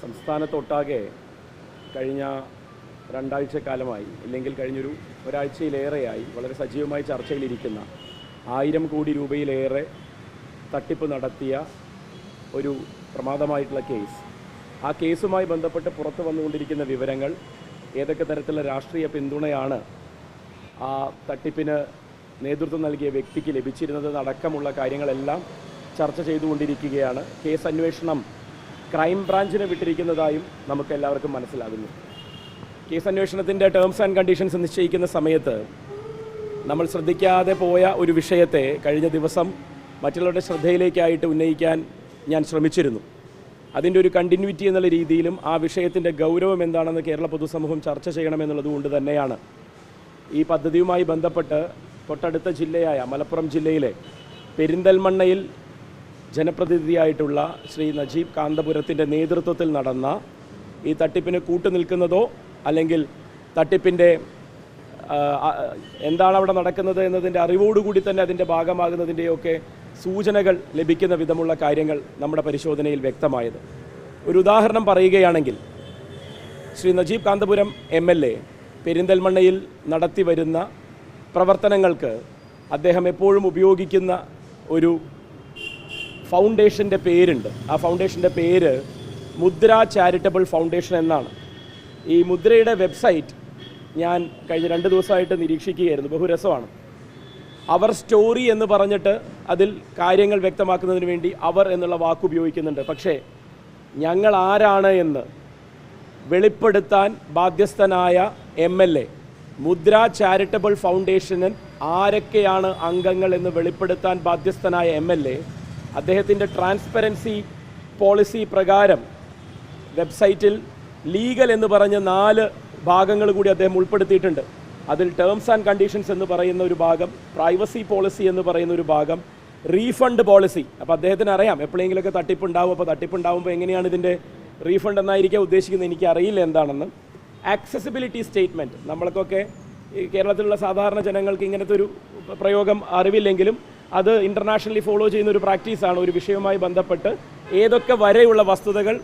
സംസ്ഥാനത്തൊട്ടാകെ കഴിഞ്ഞ രണ്ടാഴ്ചക്കാലമായി ഇല്ലെങ്കിൽ കഴിഞ്ഞൊരു ഒരാഴ്ചയിലേറെയായി വളരെ സജീവമായി ചർച്ചയിലിരിക്കുന്ന ആയിരം കോടി രൂപയിലേറെ തട്ടിപ്പ് നടത്തിയ ഒരു പ്രമാദമായിട്ടുള്ള കേസ്. ആ കേസുമായി ബന്ധപ്പെട്ട് പുറത്തു വന്നുകൊണ്ടിരിക്കുന്ന വിവരങ്ങൾ ഏതൊക്കെ തരത്തിലുള്ള രാഷ്ട്രീയ പിന്തുണയാണ് ആ തട്ടിപ്പിന് നേതൃത്വം നൽകിയ വ്യക്തിക്ക് ലഭിച്ചിരുന്നത് അടക്കമുള്ള കാര്യങ്ങളെല്ലാം ചർച്ച ചെയ്തുകൊണ്ടിരിക്കുകയാണ്. കേസ് അന്വേഷണം ക്രൈം ബ്രാഞ്ചിന് വിട്ടിരിക്കുന്നതായും നമുക്ക് എല്ലാവർക്കും മനസ്സിലാകുന്നു. കേസ് അന്വേഷണത്തിന്റെ ടേംസ് ആൻഡ് കണ്ടീഷൻസ് നിശ്ചയിക്കുന്ന സമയത്ത് നമ്മൾ ശ്രദ്ധിക്കാതെ പോയ ഒരു വിഷയത്തെ കഴിഞ്ഞ ദിവസം മറ്റുള്ളവരുടെ ശ്രദ്ധയിലേക്കായിട്ട് ഉന്നയിക്കാൻ ഞാൻ ശ്രമിച്ചിരുന്നു. അതിന്റെ ഒരു കണ്ടിന്യൂറ്റി എന്നുള്ള രീതിയിലും ആ വിഷയത്തിന്റെ ഗൗരവം എന്താണെന്ന് കേരള പൊതുസമൂഹം ചർച്ച ചെയ്യണമെന്നുള്ളത് കൊണ്ട് തന്നെയാണ് ഈ പദ്ധതിയുമായി ബന്ധപ്പെട്ട് തൊട്ടടുത്ത ജില്ലയായ മലപ്പുറം ജില്ലയിലെ പെരിന്തൽമണ്ണയിൽ ജനപ്രതിനിധിയായിട്ടുള്ള ശ്രീ നജീബ് കാന്തപുരത്തിന്റെ നേതൃത്വത്തിൽ നടന്ന ഈ തട്ടിപ്പിന് കൂട്ടുനിൽക്കുന്നതോ അല്ലെങ്കിൽ തട്ടിപ്പിന്റെ എന്താണ് അവിടെ നടക്കുന്നത് എന്നതിന്റെ അറിവോടുകൂടി തന്നെ അതിന്റെ ഭാഗമാകുന്നതിന്റെയൊക്കെ സൂചനകൾ ലഭിക്കുന്ന വിധമുള്ള കാര്യങ്ങൾ നമ്മുടെ പരിശോധനയിൽ വ്യക്തമായത്. ഒരു ഉദാഹരണം പറയുകയാണെങ്കിൽ Shri Najeeb Kanthapuram M L A പെരിന്തൽമണ്ണയിൽ നടത്തി വരുന്ന പ്രവർത്തനങ്ങൾക്ക് അദ്ദേഹം എപ്പോഴും ഉപയോഗിക്കുന്ന ഒരു ഫൗണ്ടേഷന്റെ പേരുണ്ട്. ആ ഫൗണ്ടേഷന്റെ പേര് മുദ്ര ചാരിറ്റബിൾ ഫൗണ്ടേഷൻ എന്നാണ്. ഈ മുദ്രയുടെ വെബ്സൈറ്റ് ഞാൻ കഴിഞ്ഞ രണ്ട് ദിവസമായിട്ട് നിരീക്ഷിക്കുകയായിരുന്നു. ബഹുരസമാണ്. അവർ സ്റ്റോറി എന്ന് പറഞ്ഞിട്ട് അതിൽ കാര്യങ്ങൾ വ്യക്തമാക്കുന്നതിന് വേണ്ടി അവർ എന്നുള്ള വാക്ക് ഉപയോഗിക്കുന്നുണ്ട്. പക്ഷേ ഞങ്ങൾ ആരാണ് എന്ന് വെളിപ്പെടുത്താൻ ബാധ്യസ്ഥനായ M L A Mudra charitable ഫൗണ്ടേഷനിൽ ആരൊക്കെയാണ് അംഗങ്ങൾ എന്ന് വെളിപ്പെടുത്താൻ ബാധ്യസ്ഥനായ എം എൽ എ അദ്ദേഹത്തിന്റെ ട്രാൻസ്പെറൻസി പോളിസി പ്രകാരം വെബ്സൈറ്റിൽ ലീഗൽ എന്ന് പറഞ്ഞ നാല് ഭാഗങ്ങൾ കൂടി അദ്ദേഹം ഉൾപ്പെടുത്തിയിട്ടുണ്ട്. അതിൽ ടേംസ് ആൻഡ് കണ്ടീഷൻസ് എന്ന് പറയുന്ന ഒരു ഭാഗം പ്രൈവസി പോളിസി എന്ന് പറയുന്ന ഒരു ഭാഗം റീഫണ്ട് പോളിസി അപ്പോൾ അദ്ദേഹത്തിന് അറിയാം എപ്പോഴെങ്കിലുമൊക്കെ തട്ടിപ്പുണ്ടാവും. അപ്പോൾ തട്ടിപ്പുണ്ടാവുമ്പോൾ എങ്ങനെയാണ് ഇതിന്റെ റീഫണ്ട് എന്നായിരിക്കാം ഉദ്ദേശിക്കുന്നത് എനിക്ക് അറിയില്ല എന്താണെന്ന് ആക്സസിബിലിറ്റി സ്റ്റേറ്റ്മെന്റ് നമ്മൾക്കൊക്കെ കേരളത്തിലുള്ള സാധാരണ ജനങ്ങൾക്ക് ഇങ്ങനത്തെ ഒരു പ്രയോഗം അറിവില്ലെങ്കിലും അത് ഇന്റർനാഷണലി ഫോളോ ചെയ്യുന്ന ഒരു പ്രാക്ടീസാണ് ഒരു വിഷയവുമായി ബന്ധപ്പെട്ട് ഏതൊക്കെ വരെയുള്ള വസ്തുതകൾ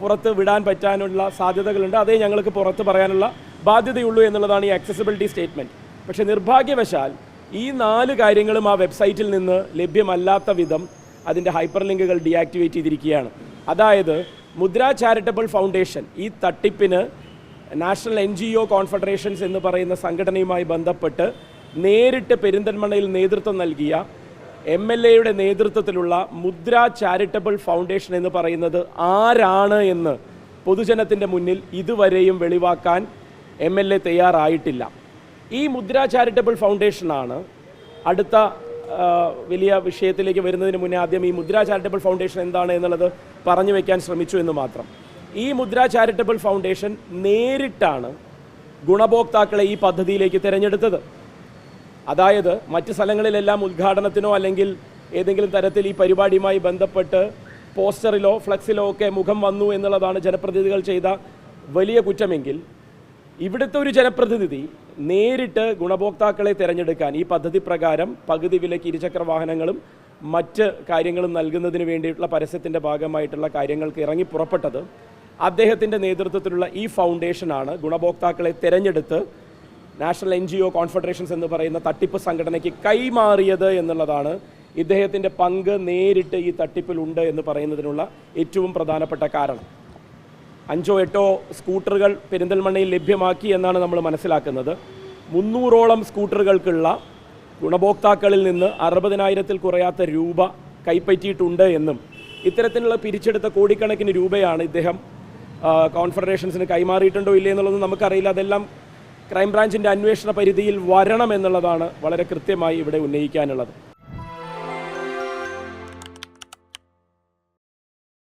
പുറത്ത് വിടാൻ പറ്റാനുള്ള സാധ്യതകളുണ്ട് അതേ ഞങ്ങൾക്ക് പുറത്ത് പറയാനുള്ള ബാധ്യതയുള്ളൂ എന്നുള്ളതാണ് ഈ ആക്സസിബിലിറ്റി സ്റ്റേറ്റ്മെന്റ് പക്ഷേ നിർഭാഗ്യവശാൽ ഈ നാല് കാര്യങ്ങളും ആ വെബ്സൈറ്റിൽ നിന്ന് ലഭ്യമല്ലാത്ത വിധം അതിന്റെ ഹൈപ്പർ ലിങ്കുകൾ ഡീആക്ടിവേറ്റ് ചെയ്തിരിക്കുകയാണ്. അതായത് മുദ്ര ചാരിറ്റബിൾ ഫൗണ്ടേഷൻ ഈ തട്ടിപ്പിന് നാഷണൽ എൻ കോൺഫെഡറേഷൻസ് എന്ന് പറയുന്ന സംഘടനയുമായി ബന്ധപ്പെട്ട് നേരിട്ട് പെരിന്തൽമണ്ണയിൽ നേതൃത്വം നൽകിയ എം എൽ എയുടെ നേതൃത്വത്തിലുള്ള മുദ്ര ചാരിറ്റബിൾ ഫൗണ്ടേഷൻ എന്ന് പറയുന്നത് ആരാണ് എന്ന് പൊതുജനത്തിന്റെ മുന്നിൽ ഇതുവരെയും വെളിവാക്കാൻ എം എൽ എ തയ്യാറായിട്ടില്ല. ഈ മുദ്ര ചാരിറ്റബിൾ ഫൗണ്ടേഷനാണ് അടുത്ത വലിയ വിഷയത്തിലേക്ക് വരുന്നതിന് മുന്നേ ആദ്യം ഈ മുദ്ര ചാരിറ്റബിൾ ഫൗണ്ടേഷൻ എന്താണ് എന്നുള്ളത് പറഞ്ഞു വയ്ക്കാൻ ശ്രമിച്ചു എന്ന് മാത്രം. ഈ മുദ്ര ചാരിറ്റബിൾ ഫൗണ്ടേഷൻ നേരിട്ടാണ് ഗുണഭോക്താക്കളെ ഈ പദ്ധതിയിലേക്ക് തിരഞ്ഞെടുത്തത്. അതായത് മറ്റ് സ്ഥലങ്ങളിലെല്ലാം ഉദ്ഘാടനത്തിനോ അല്ലെങ്കിൽ ഏതെങ്കിലും തരത്തിൽ ഈ പരിപാടിയുമായി ബന്ധപ്പെട്ട് പോസ്റ്ററിലോ ഫ്ലക്സിലോ ഒക്കെ മുഖം വന്നു എന്നുള്ളതാണ് ജനപ്രതിനിധികൾ ചെയ്ത വലിയ കുറ്റമെങ്കിൽ ഇവിടുത്തെ ഒരു ജനപ്രതിനിധി നേരിട്ട് ഗുണഭോക്താക്കളെ തിരഞ്ഞെടുക്കാൻ ഈ പദ്ധതി പ്രകാരം പകുതി വിലയ്ക്ക് ഇരുചക്ര വാഹനങ്ങളും മറ്റ് കാര്യങ്ങളും നൽകുന്നതിന് വേണ്ടിയിട്ടുള്ള പരസ്യത്തിന്റെ ഭാഗമായിട്ടുള്ള കാര്യങ്ങൾക്ക് ഇറങ്ങി പുറപ്പെട്ടത് അദ്ദേഹത്തിന്റെ നേതൃത്വത്തിലുള്ള ഈ ഫൗണ്ടേഷനാണ് ഗുണഭോക്താക്കളെ തിരഞ്ഞെടുത്ത് national N G O confederations എന്ന് പറയുന്ന തട്ടിപ്പ് സംഘടനയ്ക്ക് കൈമാറിയത് എന്നുള്ളതാണ് ഇദ്ദേഹത്തിന്റെ പങ്ക് നേരിട്ട് ഈ തട്ടിപ്പിലുണ്ട് എന്ന് പറയുന്നതിനുള്ള ഏറ്റവും പ്രധാനപ്പെട്ട കാരണം. അഞ്ചോ എട്ടോ സ്കൂട്ടറുകൾ പെരിന്തൽമണ്ണയിൽ ലഭ്യമാക്കി എന്നാണ് നമ്മൾ മനസ്സിലാക്കുന്നത്. മുന്നൂറോളം സ്കൂട്ടറുകൾക്കുള്ള ഗുണഭോക്താക്കളിൽ നിന്ന് അറുപതിനായിരത്തിൽ കുറയാത്ത രൂപ കൈപ്പറ്റിയിട്ടുണ്ട് എന്നും ഇത്തരത്തിലുള്ള പിരിച്ചെടുത്ത കോടിക്കണക്കിന് രൂപയാണ് ഇദ്ദേഹം കോൺഫെഡറേഷൻസിന് കൈമാറിയിട്ടുണ്ടോ ഇല്ലേ എന്നുള്ളത് നമുക്കറിയില്ല. അതെല്ലാം ക്രൈംബ്രാഞ്ചിന്റെ അന്വേഷണ പരിധിയിൽ വരണമെന്നുള്ളതാണ് വളരെ കൃത്യമായി ഇവിടെ ഉന്നയിക്കാനുള്ളത്.